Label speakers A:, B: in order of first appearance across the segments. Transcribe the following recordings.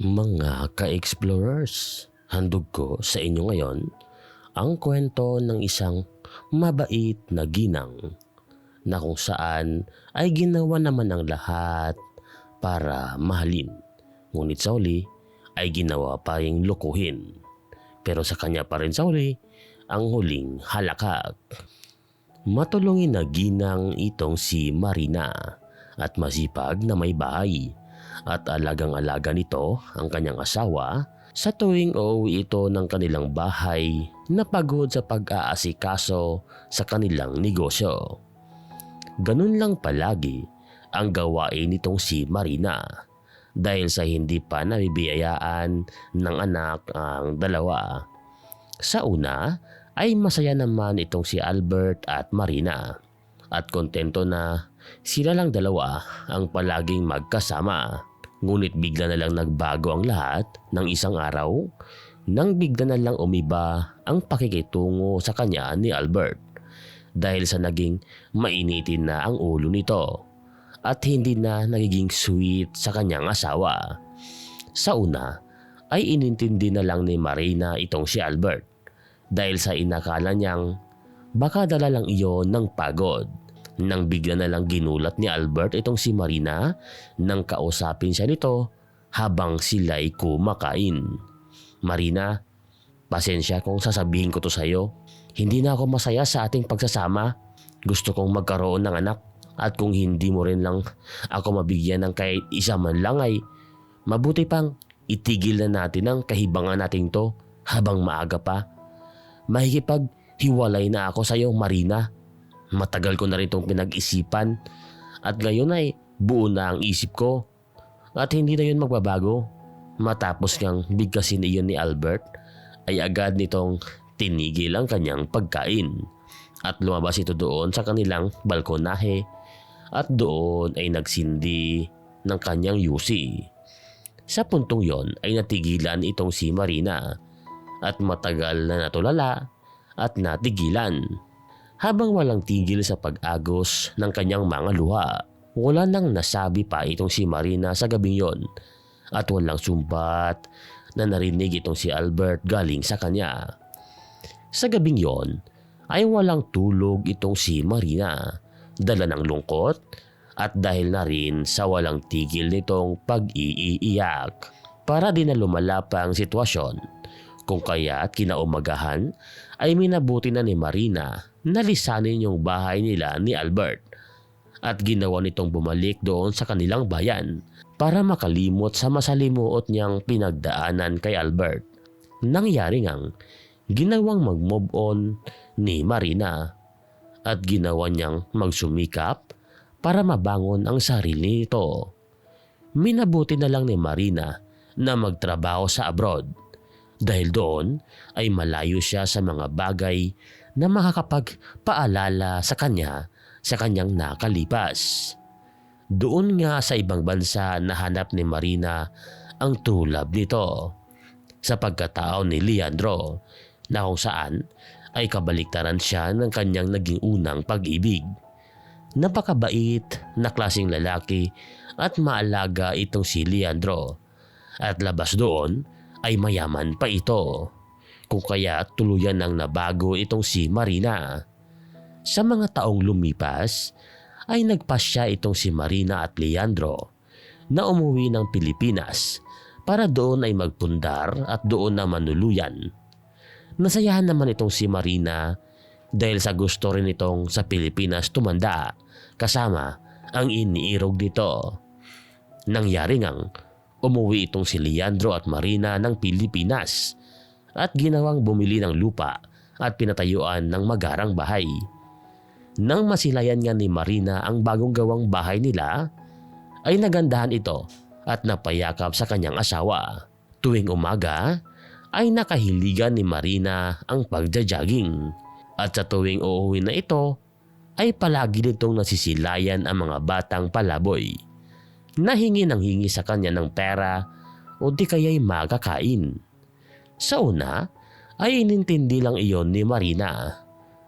A: Mga ka-explorers, handog ko sa inyo ngayon ang kwento ng isang mabait na ginang na kung saan ay ginawa naman ang lahat para mahalin. Ngunit sa uli ay ginawa pa ring lukuhin. Pero sa kanya pa rin sa uli ang huling halakak. Matulungin na ginang itong si Marina at masipag na may bahay at alagang-alaga nito ang kanyang asawa sa tuwing uuwi ito ng kanilang bahay na pagod sa pag-aasikaso sa kanilang negosyo. Ganun lang palagi ang gawain nitong si Marina dahil sa hindi pa nabibiyayaan ng anak ang dalawa. Sa una ay masaya naman itong si Albert at Marina at kontento na sila lang dalawa ang palaging magkasama. Ngunit bigla na lang nagbago ang lahat ng isang araw nang bigla na lang umiba ang pakikitungo sa kanya ni Albert dahil sa naging mainitin na ang ulo nito at hindi na nagiging sweet sa kanyang asawa. Sa una ay inintindi na lang ni Marina itong si Albert dahil sa inakala niyang baka dala lang iyon ng pagod. Nang bigla na lang ginulat ni Albert itong si Marina nang kausapin siya nito habang sila'y kumakain. Marina, pasensya kung sasabihin ko to sa'yo. Hindi na ako masaya sa ating pagsasama. Gusto kong magkaroon ng anak at kung hindi mo rin lang ako mabigyan ng kahit isa man lang ay mabuti pang itigil na natin ang kahibangan nating to habang maaga pa. Mahigipag hiwalay na ako sa iyo Marina. Matagal ko na rin itong pinag-isipan at ngayon ay buo na ang isip ko at hindi na yun magbabago. Matapos niyang bigkasin iyon ni Albert ay agad nitong tinigil ang kanyang pagkain at lumabas ito doon sa kanilang balkonahe at doon ay nagsindi ng kanyang yusi. Sa puntong yon ay natigilan itong si Marina at matagal na natulala at natigilan. Habang walang tigil sa pag-agos ng kanyang mga luha, wala nang nasabi pa itong si Marina sa gabing yon at walang sumbat na narinig itong si Albert galing sa kanya. Sa gabing yon ay walang tulog itong si Marina, dala ng lungkot at dahil na rin sa walang tigil nitong pag-iiyak. Para din na lumala pa ang sitwasyon kung kaya at kinaumagahan ay minabuti na ni Marina na lisanin yung bahay nila ni Albert at ginawa nitong bumalik doon sa kanilang bayan para makalimot sa masalimuot niyang pinagdaanan kay Albert. Nangyari ngang ginawang mag-move on ni Marina at ginawa niyang magsumikap para mabangon ang sarili nito. Minabuti na lang ni Marina na magtrabaho sa abroad dahil doon ay malayo siya sa mga bagay na makakapagpaalala sa kanya sa kanyang nakalipas. Doon nga sa ibang bansa nahanap ni Marina ang love nito sa pagkatao ni Leandro na kung saan ay kabaliktaran siya ng kanyang naging unang pag-ibig. Napakabait na klasing lalaki at maalaga itong si Leandro at labas doon ay mayaman pa ito. Kung kaya tuluyan nang nabago itong si Marina. Sa mga taong lumipas ay nagpasya itong si Marina at Leandro na umuwi ng Pilipinas para doon ay magpundar at doon na manuluyan. Nasayahan naman itong si Marina dahil sa gusto rin itong sa Pilipinas tumanda kasama ang iniirog dito. Nangyari ngang umuwi itong si Leandro at Marina ng Pilipinas at ginawang bumili ng lupa at pinatayuan ng magarang bahay. Nang masilayan nga ni Marina ang bagong gawang bahay nila, ay nagandahan ito at napayakap sa kanyang asawa. Tuwing umaga, ay nakahiligan ni Marina ang pagja-jogging. At sa tuwing uuwi na ito, ay palagi nitong nasisilayan ang mga batang palaboy nahingi ng hingi sa kanya ng pera o di kaya'y makakain. Sa una ay inintindi lang iyon ni Marina.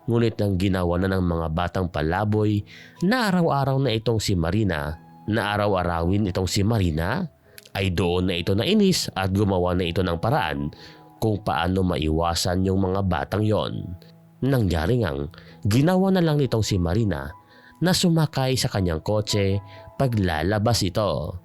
A: Ngunit nang ginawa na ng mga batang palaboy na araw-araw na itong si Marina, na araw-arawin itong si Marina, ay doon na ito nainis at gumawa na ito ng paraan kung paano maiwasan yung mga batang yon. Nangyari ngang ginawa na lang nitong si Marina na sumakay sa kanyang kotse paglalabas ito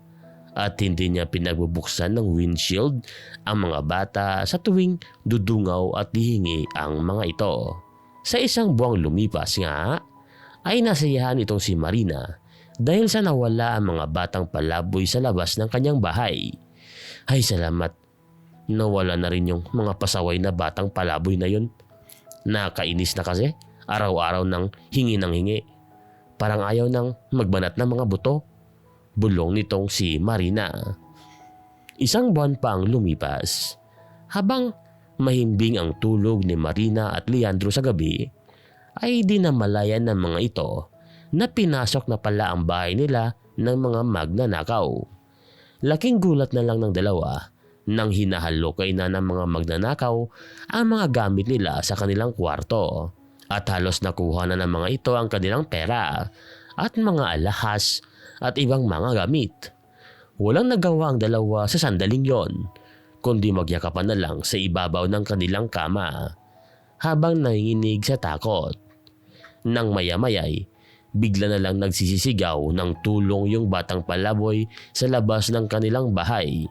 A: at hindi niya pinagbubuksan ng windshield ang mga bata sa tuwing dudungaw at hihingi ang mga ito. Sa isang buwang lumipas nga, ay nasiyahan itong si Marina dahil sa nawala ang mga batang palaboy sa labas ng kanyang bahay. Ay salamat, nawala na rin yung mga pasaway na batang palaboy na yun. Nakainis na kasi, araw-araw nang hingi ng hingi. Parang ayaw nang magbanat ng mga buto bulong nitong si Marina. Isang buwan pa ang lumipas. Habang mahimbing ang tulog ni Marina at Leandro sa gabi, ay dinamalayan ng mga ito na pinasok na pala ang bahay nila ng mga magnanakaw. Laking gulat na lang ng dalawa nang hinahalukay na ng mga magnanakaw ang mga gamit nila sa kanilang kwarto at halos nakuha na ng mga ito ang kanilang pera at mga alahas at ibang mga gamit. Walang nagawa ang dalawa sa sandaling yon, kundi magyakapan na lang sa ibabaw ng kanilang kama habang nanginginig sa takot. Nang maya-mayay, bigla na lang nagsisisigaw ng tulong yung batang palaboy sa labas ng kanilang bahay.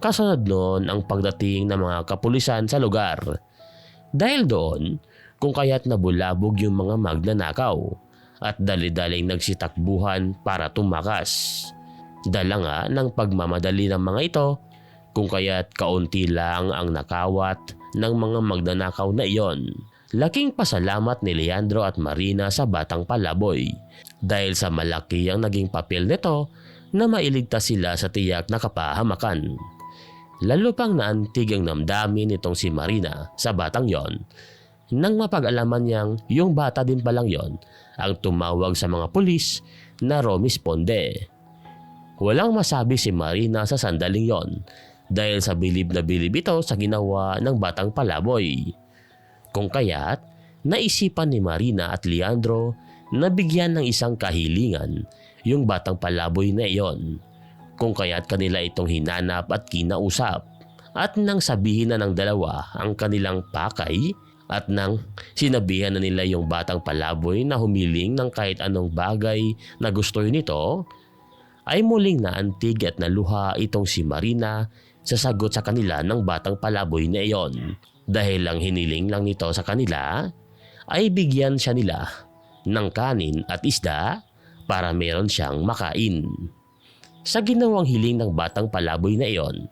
A: Kasunod noon ang pagdating ng mga kapulisan sa lugar. Dahil doon, kung kaya't nabulabog yung mga magnanakaw at dali-daling nagsitakbuhan para tumakas. Dala nga ng pagmamadali ng mga ito kung kaya't kaunti lang ang nakawat ng mga magnanakaw na iyon. Laking pasalamat ni Leandro at Marina sa batang palaboy dahil sa malaki ang naging papel nito na mailigtas sila sa tiyak na kapahamakan. Lalo pang naantig ang namdamin nitong si Marina sa batang yon nang mapag-alaman niyang yung bata din palang yon ang tumawag sa mga pulis na rumisponde. Walang masabi si Marina sa sandaling yon dahil sa bilib na bilib ito sa ginawa ng batang palaboy. Kung kaya't naisipan ni Marina at Leandro na bigyan ng isang kahilingan yung batang palaboy na iyon. Kung kaya't kanila itong hinanap at kinausap. At nang sabihin na ng dalawa ang kanilang pakay at nang sinabihan na nila yung batang palaboy na humiling ng kahit anong bagay na gusto nito, ay muling naantig at naluha itong si Marina sa sagot sa kanila ng batang palaboy na iyon. Dahil lang hiniling lang nito sa kanila, ay bigyan siya nila ng kanin at isda para meron siyang makain. Sa ginawang hiling ng batang palaboy na iyon,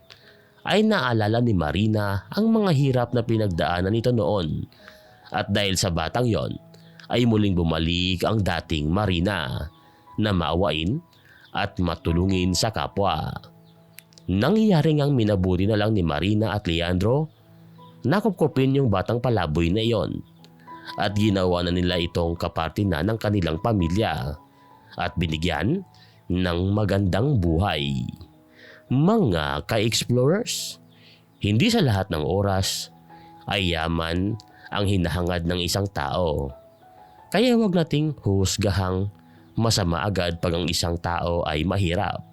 A: ay naalala ni Marina ang mga hirap na pinagdaanan nito noon. At dahil sa batang yon, ay muling bumalik ang dating Marina na maawain at matulungin sa kapwa. Nangyayari ngang minaburi na lang ni Marina at Leandro nakupkupin yung batang palaboy na iyon at ginawa na nila itong kaparte na ng kanilang pamilya at binigyan ng magandang buhay. Mga ka-explorers, hindi sa lahat ng oras ay yaman ang hinahangad ng isang tao. Kaya wag nating husgahang masama agad pag ang isang tao ay mahirap.